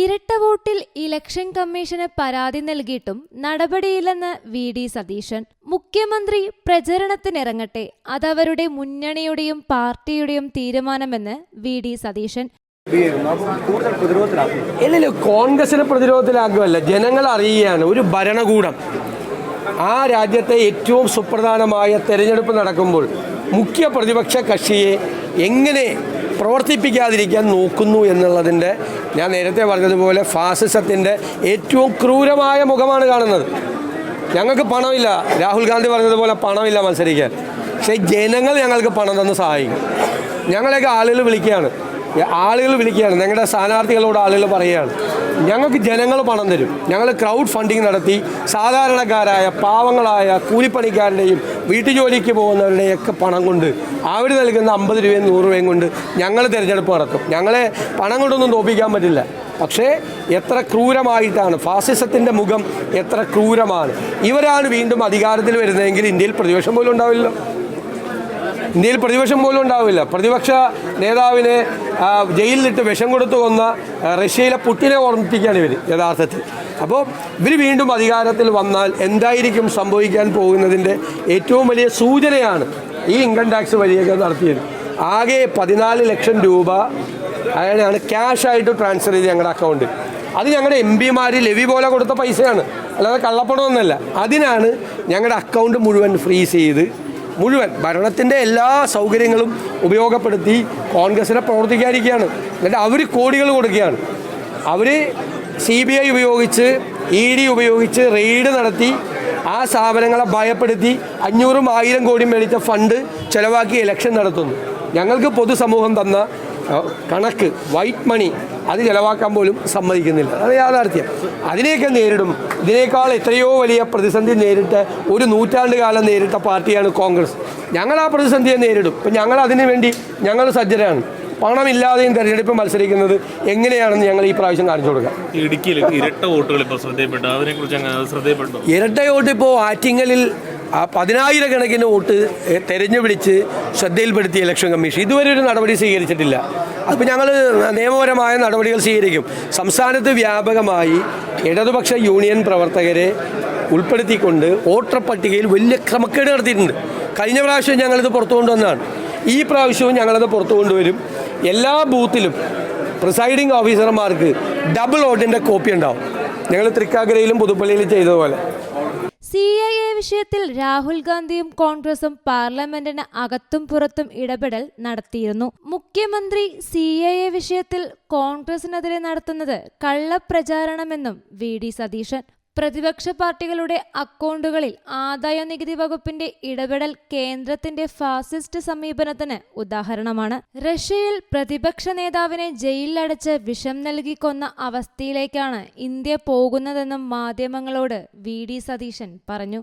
ഇരട്ട വോട്ടിൽ election commission പരാതി നൽകിയിട്ടും നടപടിയില്ലെന്ന് വി ഡി സതീശൻ. മുഖ്യമന്ത്രി പ്രചരണത്തിനിറങ്ങട്ടെ അതവരുടെ മുന്നണിയുടെയും പാർട്ടിയുടെയും തീരുമാനമെന്ന് വി ഡി സതീശൻ. ഇല്ലല്ലോ കോൺഗ്രസിനെ പ്രതിരോധത്തിലാക്കുകയല്ല ജനങ്ങൾ അറിയുകയാണ് ഒരു ഭരണകൂടം. ആ രാജ്യത്തെ ഏറ്റവും സുപ്രധാനമായ തെരഞ്ഞെടുപ്പ് നടക്കുമ്പോൾ മുഖ്യ പ്രതിപക്ഷ കക്ഷിയെ എങ്ങനെ പ്രവർത്തിപ്പിക്കാതിരിക്കാൻ നോക്കുന്നു എന്നുള്ളതിന്റെ ഞാൻ നേരത്തെ പറഞ്ഞതുപോലെ ഫാസിസത്തിന്റെ ഏറ്റവും ക്രൂരമായ മുഖമാണ് കാണുന്നത്. ഞങ്ങൾക്ക് പണമില്ല. രാഹുൽ ഗാന്ധി പറഞ്ഞതുപോലെ പണമില്ല മത്സരിക്കാൻ. പക്ഷേ ജനങ്ങൾ ഞങ്ങൾക്ക് പണം തന്ന് സഹായിക്കും. ഞങ്ങളെയൊക്കെ ആളുകൾ വിളിക്കുകയാണ്. ആളുകൾ വിളിക്കുകയാണ്. ഞങ്ങളുടെ സ്ഥാനാർത്ഥികളോട് ആളുകൾ പറയുകയാണ്. ഞങ്ങൾക്ക് ജനങ്ങൾ പണം തരും. ഞങ്ങൾ ക്രൗഡ് ഫണ്ടിങ് നടത്തി സാധാരണക്കാരായ പാവങ്ങളായ കൂലിപ്പണിക്കാരുടെയും വീട്ടുജോലിക്ക് പോകുന്നവരുടെയൊക്കെ പണം കൊണ്ട് അവർ നൽകുന്ന അമ്പത് രൂപയും നൂറ് രൂപയും കൊണ്ട് ഞങ്ങൾ തിരഞ്ഞെടുപ്പ് നടത്തും. ഞങ്ങളെ പണം കൊണ്ടൊന്നും തോപ്പിക്കാൻ പറ്റില്ല. പക്ഷേ എത്ര ക്രൂരമായിട്ടാണ് ഫാസിസത്തിന്റെ മുഖം എത്ര ക്രൂരമാണ്. ഇവരാണ് വീണ്ടും അധികാരത്തിൽ വരുന്നതെങ്കിൽ ഇന്ത്യയിൽ പ്രതിപക്ഷം പോലും ഉണ്ടാവില്ലല്ലോ. ഇന്ത്യയിൽ പ്രതിപക്ഷം പോലും ഉണ്ടാവില്ല. പ്രതിപക്ഷ നേതാവിനെ ജയിലിലിട്ട് വിഷം കൊടുത്തു കൊന്ന റഷ്യയിലെ പുട്ടിനെ ഓർമ്മിപ്പിക്കുകയാണ് ഇവർ യഥാർത്ഥത്തിൽ. അപ്പോൾ ഇവർ വീണ്ടും അധികാരത്തിൽ വന്നാൽ എന്തായിരിക്കും സംഭവിക്കാൻ പോകുന്നതിന്റെ ഏറ്റവും വലിയ സൂചനയാണ് ഈ ഇൻകം ടാക്സ് വഴിയൊക്കെ നടത്തിയത്. ആകെ പതിനാല് ലക്ഷം രൂപ അയാളാണ് ക്യാഷായിട്ട് ട്രാൻസ്ഫർ ചെയ്ത് ഞങ്ങളുടെ അക്കൗണ്ടിൽ അത് ഞങ്ങളുടെ എം പിമാർ ലെവി പോലെ കൊടുത്ത പൈസയാണ്. അല്ലാതെ കള്ളപ്പണമൊന്നുമല്ല അതിനാണ് ഞങ്ങളുടെ അക്കൗണ്ട് മുഴുവൻ ഫ്രീസ് ചെയ്ത് മുഴുവൻ ഭരണത്തിന്റെ എല്ലാ സൗകര്യങ്ങളും ഉപയോഗപ്പെടുത്തി കോൺഗ്രസിനെ പ്രവർത്തിക്കാതിരിക്കുകയാണ് എന്നിട്ട് അവർ കോടികൾ കൊടുക്കുകയാണ്. അവർ സി ബി ഐ ഉപയോഗിച്ച് ഇ ഡി ഉപയോഗിച്ച് റെയ്ഡ് നടത്തി ആ സ്ഥാപനങ്ങളെ ഭയപ്പെടുത്തി അഞ്ഞൂറും ആയിരം കോടി മേടിച്ച ഫണ്ട് ചിലവാക്കി ഇലക്ഷൻ നടത്തുന്നു. ഞങ്ങൾക്ക് പൊതുസമൂഹം തന്ന കണക്ക് വൈറ്റ് മണി അത് ചിലവാക്കാൻ പോലും സമ്മതിക്കുന്നില്ല. അത് യാഥാർത്ഥ്യം. അതിനെയൊക്കെ നേരിടും. ഇതിനേക്കാൾ എത്രയോ വലിയ പ്രതിസന്ധി നേരിട്ട് ഒരു നൂറ്റാണ്ട് കാലം നേരിട്ട പാർട്ടിയാണ് കോൺഗ്രസ്. ഞങ്ങൾ ആ പ്രതിസന്ധിയെ നേരിടും. ഇപ്പം ഞങ്ങൾ അതിനു വേണ്ടി ഞങ്ങൾ സജ്ജരാണ്. പണമില്ലാതെയും തെരഞ്ഞെടുപ്പ് മത്സരിക്കുന്നത് എങ്ങനെയാണെന്ന് ഞങ്ങൾ ഈ പ്രാവശ്യം കാണിച്ചു കൊടുക്കാം. ഇടുക്കിയിൽ ഇരട്ട വോട്ടുകൾ ഇപ്പോൾ ശ്രദ്ധയിൽപ്പെട്ടു അതിനെക്കുറിച്ച് ഇരട്ട വോട്ട് ഇപ്പോൾ ആറ്റിങ്ങലിൽ ആ പതിനായിരക്കണക്കിന് വോട്ട് തെരഞ്ഞു പിടിച്ച് ശ്രദ്ധയിൽപ്പെടുത്തിയ ഇലക്ഷൻ കമ്മീഷൻ. ഇതുവരെ ഒരു നടപടി സ്വീകരിച്ചിട്ടില്ല. അപ്പോൾ ഞങ്ങൾ നിയമപരമായ നടപടികൾ സ്വീകരിക്കും. സംസ്ഥാനത്ത് വ്യാപകമായി ഇടതുപക്ഷ യൂണിയൻ പ്രവർത്തകരെ ഉൾപ്പെടുത്തിക്കൊണ്ട് വോട്ടർ പട്ടികയിൽ വലിയ ക്രമക്കേട് നടത്തിയിട്ടുണ്ട്. കഴിഞ്ഞ പ്രാവശ്യം ഞങ്ങളിത് പുറത്തു കൊണ്ടുവന്നതാണ്. ഈ പ്രാവശ്യവും ഞങ്ങളത് പുറത്തു കൊണ്ടുവരും. എല്ലാ ബൂത്തിലും പ്രിസൈഡിംഗ് ഓഫീസർമാർക്ക് ഡബിൾ ഓർഡിന്റെ കോപ്പി ഉണ്ടാവും. ഞങ്ങൾ തൃക്കാക്കരയിലും പുതുപ്പള്ളിയിലും ചെയ്തതുപോലെ. സി എ വിഷയത്തിൽ രാഹുൽ ഗാന്ധിയും കോൺഗ്രസും പാർലമെന്റിന് അകത്തും പുറത്തും ഇടപെടൽ നടത്തിയിരുന്നു. മുഖ്യമന്ത്രി സി എ എ വിഷയത്തിൽ കോൺഗ്രസിനെതിരെ നടത്തുന്നത് കള്ളപ്രചാരണമെന്നും വി ഡി സതീശൻ. പ്രതിപക്ഷ പാർട്ടികളുടെ അക്കൗണ്ടുകളിൽ ആദായ നികുതി വകുപ്പിന്റെ ഇടപെടൽ കേന്ദ്രത്തിന്റെ ഫാസിസ്റ്റ് സമീപനത്തിന് ഉദാഹരണമാണ്. റഷ്യയിൽ പ്രതിപക്ഷ നേതാവിനെ ജയിലിലടച്ച് വിഷം നൽകി കൊന്ന അവസ്ഥയിലേക്കാണ് ഇന്ത്യ പോകുന്നതെന്നും മാധ്യമങ്ങളോട് വി ഡി സതീശൻ പറഞ്ഞു.